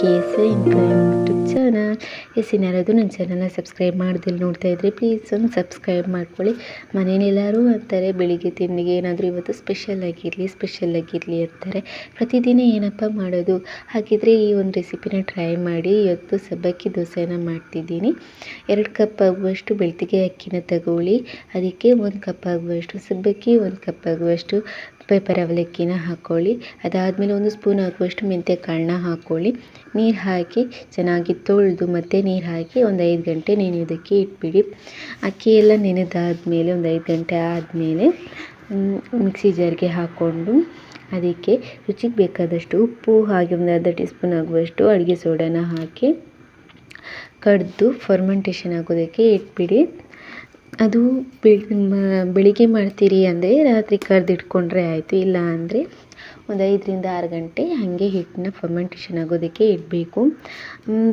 K S YouTube channel. Yes ನನ್ನ ಚಾನಲ್ನ subscribe ಮಾಡ್ದಲ್ಲಿ ನೋಡ್ತಾ ಇದ್ರೆ ಪ್ಲೀಸ್ ಒಂದು ಸಬ್ಸ್ಕ್ರೈಬ್ ಮಾಡ್ಕೊಳ್ಳಿ. ಮನೇಲೆಲ್ಲರೂ ಅಂತಾರೆ, ಬೆಳಿಗ್ಗೆ ತಿಂಡಿಗೆ ಏನಾದರೂ ಇವತ್ತು ಸ್ಪೆಷಲ್ ಆಗಿರಲಿ ಸ್ಪೆಷಲ್ ಆಗಿರಲಿ ಅಂತಾರೆ. ಪ್ರತಿದಿನ ಏನಪ್ಪ ಮಾಡೋದು? ಹಾಗಿದ್ರೆ ಈ ಒಂದು ರೆಸಿಪಿನ ಟ್ರೈ ಮಾಡಿ ಇವತ್ತು ಸಬ್ಬಕ್ಕಿ ದೋಸೆನ ಮಾಡ್ತಿದ್ದೀನಿ. ಎರಡು ಕಪ್ ಆಗುವಷ್ಟು ಬೆಳ್ತಿಗೆ ಅಕ್ಕಿನ ತಗೊಳ್ಳಿ. ಅದಕ್ಕೆ ಒಂದು ಕಪ್ ಆಗುವಷ್ಟು ಸಬ್ಬಕ್ಕಿ, ಒಂದು ಕಪ್ ಆಗುವಷ್ಟು ಪೇಪರ್ ಅವಲಕ್ಕಿನ ಹಾಕ್ಕೊಳ್ಳಿ ಅದಾದಮೇಲೆ ಒಂದು ಸ್ಪೂನ್ ಆಗುವಷ್ಟು ಮೆಂತ್ಯ ಕಾಳನ್ನ ಹಾಕ್ಕೊಳ್ಳಿ ನೀರು ಹಾಕಿ ಚೆನ್ನಾಗಿ ತೊಳೆದು ಮತ್ತು ನೀರು ಹಾಕಿ ಒಂದು ಐದು ಗಂಟೆ ನೆನೆಯೋದಕ್ಕೆ ಇಟ್ಬಿಡಿ. ಅಕ್ಕಿ ಎಲ್ಲ ನೆನೆದಾದ್ಮೇಲೆ ಒಂದು ಐದು ಗಂಟೆ ಆದಮೇಲೆ ಮಿಕ್ಸಿ ಜಾರ್ಗೆ ಹಾಕ್ಕೊಂಡು ಅದಕ್ಕೆ ರುಚಿಗೆ ಬೇಕಾದಷ್ಟು ಉಪ್ಪು, ಹಾಗೆ ಒಂದು ಅರ್ಧ ಟೀ ಸ್ಪೂನ್ ಆಗುವಷ್ಟು ಅಡುಗೆ ಸೋಡಾನ ಹಾಕಿ ಕಡಿದು ಫರ್ಮೆಂಟೇಷನ್ ಆಗೋದಕ್ಕೆ ಇಟ್ಬಿಡಿ. ಅದು ಬೆಳಿಗ್ಗೆ ಮಾಡ್ತೀರಿ ಅಂದರೆ ರಾತ್ರಿ ಕರೆದಿಟ್ಕೊಂಡ್ರೆ ಆಯಿತು. ಇಲ್ಲ ಅಂದರೆ ಒಂದು ಐದರಿಂದ ಆರು ಗಂಟೆ ಹಾಗೆ ಹಿಟ್ಟನ್ನ ಫರ್ಮೆಂಟೇಷನ್ ಆಗೋದಕ್ಕೆ ಇಡಬೇಕು.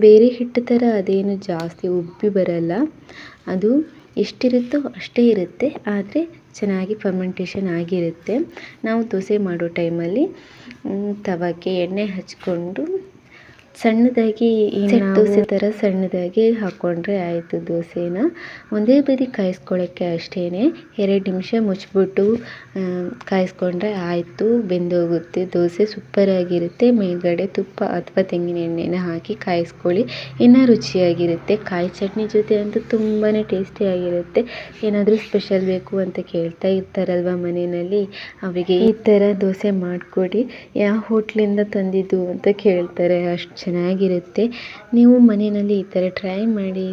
ಬೇರೆ ಹಿಟ್ಟು ಥರ ಅದೇನು ಜಾಸ್ತಿ ಉಬ್ಬಿ ಬರಲ್ಲ. ಅದು ಎಷ್ಟಿರುತ್ತೋ ಅಷ್ಟೇ ಇರುತ್ತೆ. ಆದರೆ ಚೆನ್ನಾಗಿ ಫರ್ಮೆಂಟೇಷನ್ ಆಗಿರುತ್ತೆ. ನಾವು ದೋಸೆ ಮಾಡೋ ಟೈಮಲ್ಲಿ ತವಕ್ಕೆ ಎಣ್ಣೆ ಹಚ್ಕೊಂಡು ಸಣ್ಣದಾಗಿ ಸೆಟ್ ದೋಸೆ ಥರ ಸಣ್ಣದಾಗಿ ಹಾಕ್ಕೊಂಡ್ರೆ ಆಯಿತು ದೋಸೆನ. ಒಂದೇ ಬದಿ ಕಾಯಿಸ್ಕೊಳ್ಳೋಕ್ಕೆ ಅಷ್ಟೇ ಎರಡು ನಿಮಿಷ ಮುಚ್ಚಿಬಿಟ್ಟು ಕಾಯಿಸ್ಕೊಂಡ್ರೆ ಆಯಿತು ಬೆಂದೋಗುತ್ತೆ. ದೋಸೆ ಸೂಪರಾಗಿರುತ್ತೆ. ಮೇಲ್ಗಡೆ ತುಪ್ಪ ಅಥವಾ ತೆಂಗಿನ ಎಣ್ಣೆನ ಹಾಕಿ ಕಾಯಿಸ್ಕೊಳ್ಳಿ. ಇನ್ನೂ ರುಚಿಯಾಗಿರುತ್ತೆ. ಕಾಯಿ ಚಟ್ನಿ ಜೊತೆ ಅಂತೂ ತುಂಬಾ ಟೇಸ್ಟಿಯಾಗಿರುತ್ತೆ. ಏನಾದರೂ ಸ್ಪೆಷಲ್ ಬೇಕು ಅಂತ ಕೇಳ್ತಾ ಇರ್ತಾರಲ್ವ ಮನೆಯಲ್ಲಿ? ಅವರಿಗೆ ಈ ಥರ ದೋಸೆ ಮಾಡಿಕೊಡಿ. ಯಾವ ಹೋಟ್ಲಿಂದ ತಂದಿದ್ದು ಅಂತ ಕೇಳ್ತಾರೆ ಅಷ್ಟು. ಚೆನ್ನಾಗಿರುತ್ತೆ. ನೀವು ಮನೆಯಲ್ಲಿ ಈ ಥರ ಟ್ರೈ ಮಾಡಿ